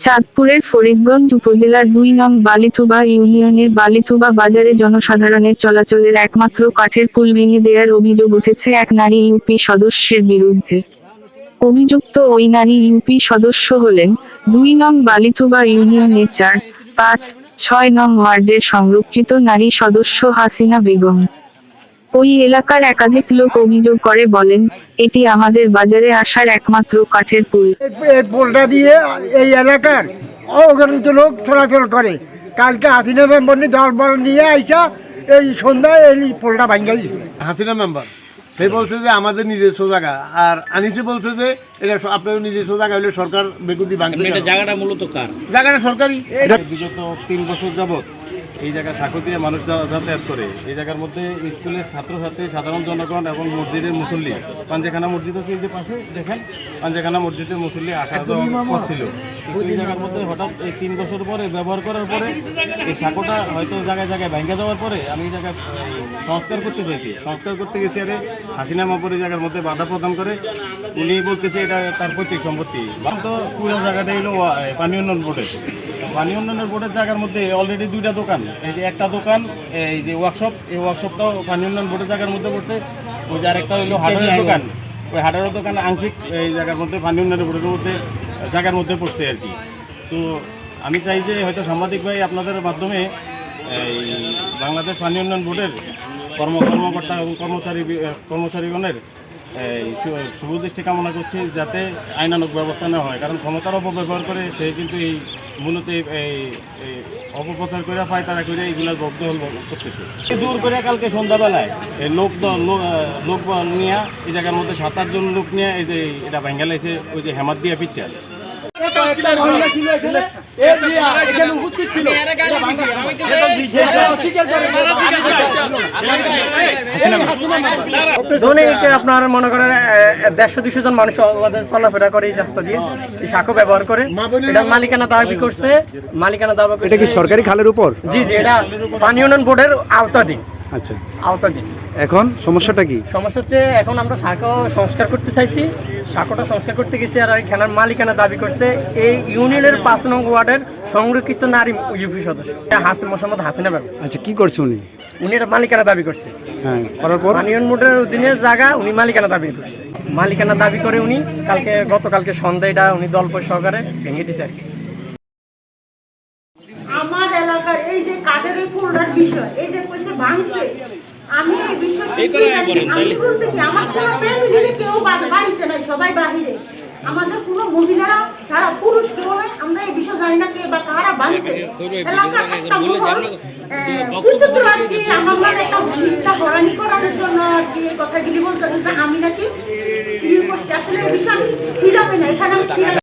চাঁদপুরের ফরিদগঞ্জ উপজেলার দুই নং বালিথুবা ইউনিয়নের বালিথুবা বাজারে জনসাধারণের চলাচলের একমাত্র কাঠের পুল ভেঙে দেওয়ার অভিযোগ উঠেছে এক নারী ইউপি সদস্যের বিরুদ্ধে। অভিযুক্ত ওই নারী ইউপি সদস্য হলেন দুই নং বালিথুবা ইউনিয়নের চার, পাঁচ, ছয় নং ওয়ার্ডের সংরক্ষিত নারী সদস্য হাসিনা বেগম। ওই এলাকার একাধিক লোক অভিযোগ করে বলেন এটি আমাদের বাজারে আসার একমাত্র কাঠের পুল। এই দিয়ে এই এলাকার অগণিত লোক চলাচল করে। কালকে হাসিনা মেম্বর দল বল নিয়ে আইসা এই সন্ধ্যায় এই পোলটা ভাঙ্গা দিছে হাসিনা মেম্বার সে বলছে যে আমাদের নিজস্ব জায়গা। আর আনিসে বলছে যে এটা আপনাদের নিজস্ব জায়গা হলে সরকার বেগুদি কেন? জায়গাটা মূলত কার? জায়গাটা সরকারি। বিগত তিন বছর যাবত এই জায়গা সাকতিয়া মানুষ যা- যাতায়াত করে এই জায়গার মধ্যে স্কুলের ছাত্রছাত্রী সাধারণ জনগণ এবং মসজিদের মুসল্লি পাঞ্জেখানা মসজিদ হচ্ছে এই যে পাশে দেখেন পাঞ্জেখানা মসজিদের মুসল্লি আসা যাওয়া পথ ছিল। এই জায়গার মধ্যে হঠাৎ এই তিন বছর পরে ব্যবহার করার পরে এই সাঁকোটা হয়তো জায়গায় জায়গায় ভেঙে যাওয়ার পরে আমি এই জায়গায় সংস্কার করতে চাইছি। সংস্কার করতে গেছি আরে হাসিনা মাপুর এই জায়গার মধ্যে বাধা প্রদান করে উনি বলতেছে এটা তার পৈতৃক সম্পত্তি। তো পুরো জায়গাটা হলো পানি উন্নয়ন বোর্ডের। পানি উন্নয়নের বোর্ডের জায়গার মধ্যে অলরেডি দুইটা দোকান। এই যে একটা দোকান এই যে ওয়ার্কশপ এই ওয়ার্কশপটাও পানি উন্নয়ন বোর্ডের জায়গার মধ্যে পড়ছে। ওই যে আরেকটা হলো হার্ডওয়্যার দোকান। ওই হার্ডওয়্যার দোকান আংশিক এই জায়গার মধ্যে পানি উন্নয়নের বোর্ডের মধ্যে জায়গার মধ্যে পড়ছে আর কি। তো আমি চাই যে হয়তো সাংবাদিক ভাই আপনাদের মাধ্যমে এই বাংলাদেশ পানি উন্নয়ন বোর্ডের কর্ম কর্মকর্তা এবং কর্মচারী কর্মচারীগণের শুভদৃষ্টি কামনা করছি যাতে আইনানুক ব্যবস্থা নেওয়া হয়। কারণ ক্ষমতার অপব্যবহার করে সে কিন্তু এই মূলত এই অপপ্রচার করে পায় তারা করে এইগুলা হল করতেছে। জোর করে কালকে সন্ধ্যাবেলায় এই লোক লোক নিয়ে এই জায়গার মধ্যে সাত আটজন লোক নিয়ে এই যে এটা ভেঙ্গালাইছে ওই যে হেমাত দিয়া আপনার মনে করেন দেড়শো দুশো জন মানুষ চলাফেরা করে এই রাস্তা দিয়ে এই শাখো ব্যবহার করে। এটা মালিকানা দাবি করছে মালিকানা দাবি করছে এটা কি সরকারি খালের উপর? জি জি এটা পানি উন্নয়ন বোর্ডের আওতাধীন। আচ্ছা। আওতাধীন। এখন সমস্যাটা কি? সমস্যা হচ্ছে এখন আমরা শাখা সংস্কার করতে চাইছি। শাখাটা সংস্কার করতে গেছি আর এখানের মালিকানা দাবি করছে। এই ইউনিয়নের পাঁচ নং ওয়ার্ডের সংরক্ষিত নারী ইউপি সদস্য। হাসিন মোহাম্মদ হাসিনা বেগম আচ্ছা কি করছে উনি? উনি এটা মালিকানা দাবি করছে। হ্যাঁ করার পর? মানিয়ন মোড়ের অধীনে জায়গা উনি মালিকানা দাবি করছে। মালিকানা দাবি করে উনি কালকে গতকালকে সন্ধ্যায় এটা উনি দল সহকারে ভেঙে দিছে আর কি। আমার এলাকার এই যে কাঠের ফুলটার বিষয় এই যে কইছে ভাঙছে আমি এই বিষয় কিছুই জানি না। আমি বলতে কি আমার কোনো ফ্যামিলির কেউ বাড়িতে নাই সবাই বাহিরে। আমাদের কোনো মহিলারা ছাড়া পুরুষ কেউ আমরা এই বিষয় জানি না কে বা কারা ভাঙছে এলাকার একটা মহল কুচুকুর আর কি আমার মানে একটা মিথ্যা হরানি করানোর জন্য আর কি কথাগুলি বলতে যে আমি নাকি আসলে এই বিষয় আমি ছিলামই না এখানে আমি ছিলাম